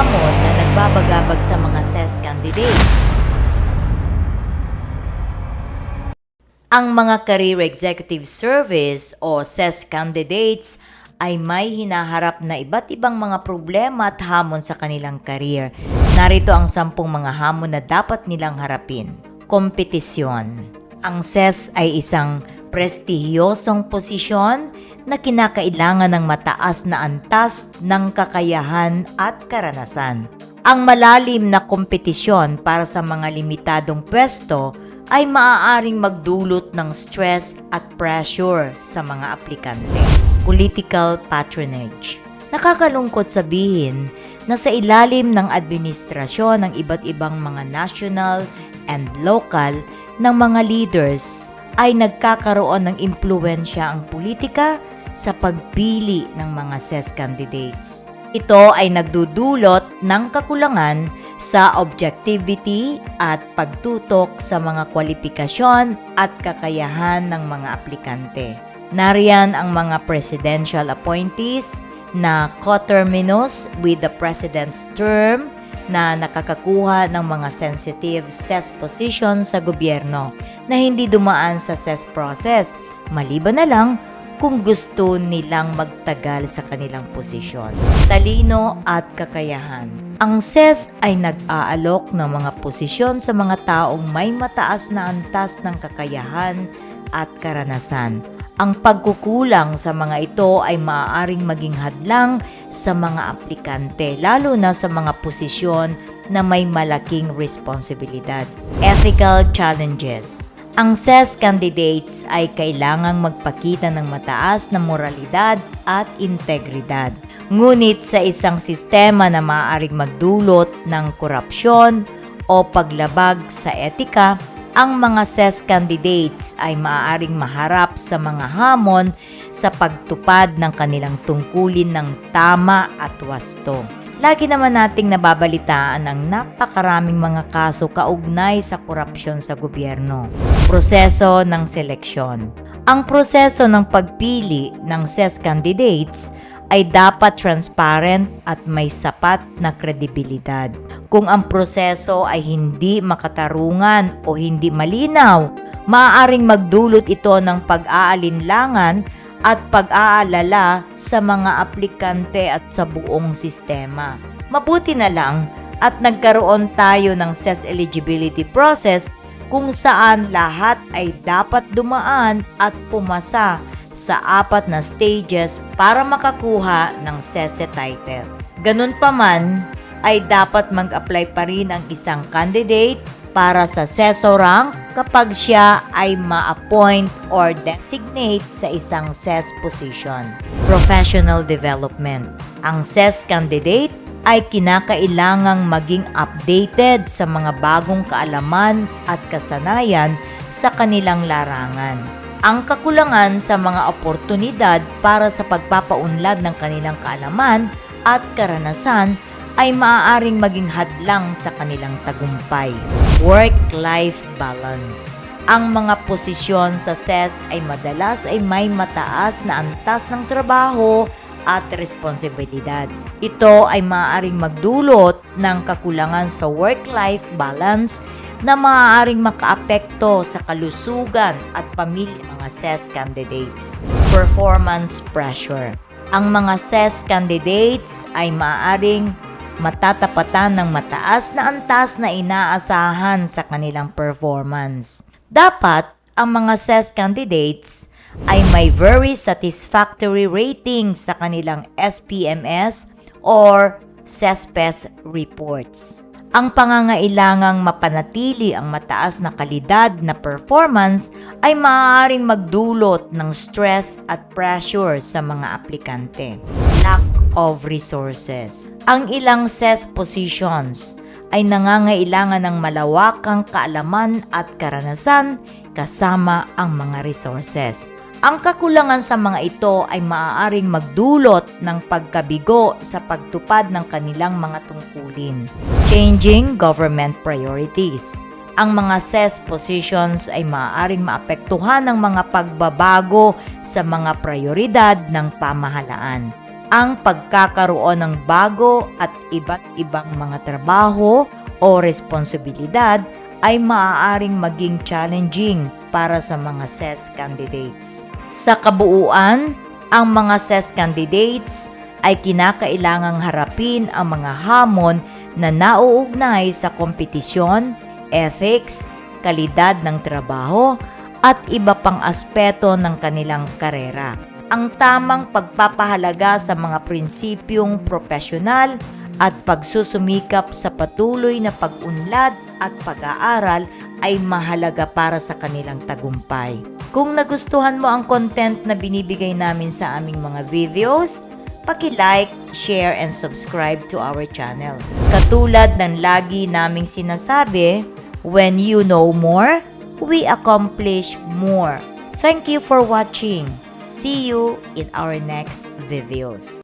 hamon na nagbabagabag sa mga SES candidates. Ang mga Career Executive Service o SES candidates ay may hinaharap na iba't ibang mga problema at hamon sa kanilang career. Narito ang sampung mga hamon na dapat nilang harapin. Kompetisyon. Ang SES ay isang prestihiyosong posisyon na kinakailangan ng mataas na antas ng kakayahan at karanasan. Ang malalim na kompetisyon para sa mga limitadong pwesto ay maaaring magdulot ng stress at pressure sa mga aplikante. Political patronage. Nakakalungkot sabihin na sa ilalim ng administrasyon ng iba't ibang mga national and local ng mga leaders ay nagkakaroon ng impluensya ang politika sa pagpili ng mga SES candidates. Ito ay nagdudulot ng kakulangan sa objectivity at pagtutok sa mga kwalifikasyon at kakayahan ng mga aplikante. Nariyan ang mga presidential appointees na coterminous with the president's term na nakakakuha ng mga sensitive CES position sa gobyerno na hindi dumaan sa CES process, maliban na lang kung gusto nilang magtagal sa kanilang posisyon. Talino at kakayahan. Ang SES ay nag-aalok ng mga posisyon sa mga taong may mataas na antas ng kakayahan at karanasan. Ang pagkukulang sa mga ito ay maaaring maging hadlang sa mga aplikante, lalo na sa mga posisyon na may malaking responsibilidad. Ethical challenges. Ang SES candidates ay kailangang magpakita ng mataas na moralidad at integridad. Ngunit sa isang sistema na maaaring magdulot ng korupsyon o paglabag sa etika, ang mga SES candidates ay maaaring maharap sa mga hamon sa pagtupad ng kanilang tungkulin ng tama at wasto. Lagi naman nating nababalitaan ang napakaraming mga kaso kaugnay sa korupsyon sa gobyerno. Proseso ng seleksyon. Ang proseso ng pagpili ng SES candidates ay dapat transparent at may sapat na kredibilidad. Kung ang proseso ay hindi makatarungan o hindi malinaw, maaaring magdulot ito ng pag-aalinlangan at pag-aalala sa mga aplikante at sa buong sistema. Mabuti na lang at nagkaroon tayo ng SES eligibility process kung saan lahat ay dapat dumaan at pumasa sa apat na stages para makakuha ng SESE title. Ganun pa man, ay dapat mag-apply pa rin ang isang candidate para sa SESO rank kapag siya ay ma-appoint or designate sa isang SES position. Professional Development Ang SES candidate ay kinakailangang maging updated sa mga bagong kaalaman at kasanayan sa kanilang larangan. Ang kakulangan sa mga oportunidad para sa pagpapaunlad ng kanilang kaalaman at karanasan ay maaaring maging hadlang sa kanilang tagumpay. Work-life balance. Ang mga posisyon sa SES ay madalas ay may mataas na antas ng trabaho at responsibilidad. Ito ay maaaring magdulot ng kakulangan sa work-life balance na maaaring makaapekto sa kalusugan at pamilya ng mga SES candidates. Performance pressure. Ang mga SES candidates ay maaaring matatapatan ng mataas na antas na inaasahan sa kanilang performance. Dapat ang mga SES candidates ay may very satisfactory rating sa kanilang SPMS or CESPES reports. Ang pangangailangang mapanatili ang mataas na kalidad na performance ay maaaring magdulot ng stress at pressure sa mga aplikante. Of resources. Ang ilang SES positions ay nangangailangan ng malawakang kaalaman at karanasan kasama ang mga resources. Ang kakulangan sa mga ito ay maaaring magdulot ng pagkabigo sa pagtupad ng kanilang mga tungkulin. Changing government priorities. Ang mga CES positions ay maaaring maapektuhan ng mga pagbabago sa mga prioridad ng pamahalaan. Ang pagkakaroon ng bago at iba't ibang mga trabaho o responsibilidad ay maaaring maging challenging para sa mga CES candidates. Sa kabuuan, ang mga CES candidates ay kinakailangang harapin ang mga hamon na nauugnay sa kompetisyon, ethics, kalidad ng trabaho, at iba pang aspeto ng kanilang karera. Ang tamang pagpapahalaga sa mga prinsipyong profesional at pagsusumikap sa patuloy na pag-unlad at pag-aaral ay mahalaga para sa kanilang tagumpay. Kung nagustuhan mo ang content na binibigay namin sa aming mga videos, paki-like, share, and subscribe to our channel. Katulad ng lagi naming sinasabi, when you know more, we accomplish more. Thank you for watching. See you in our next videos.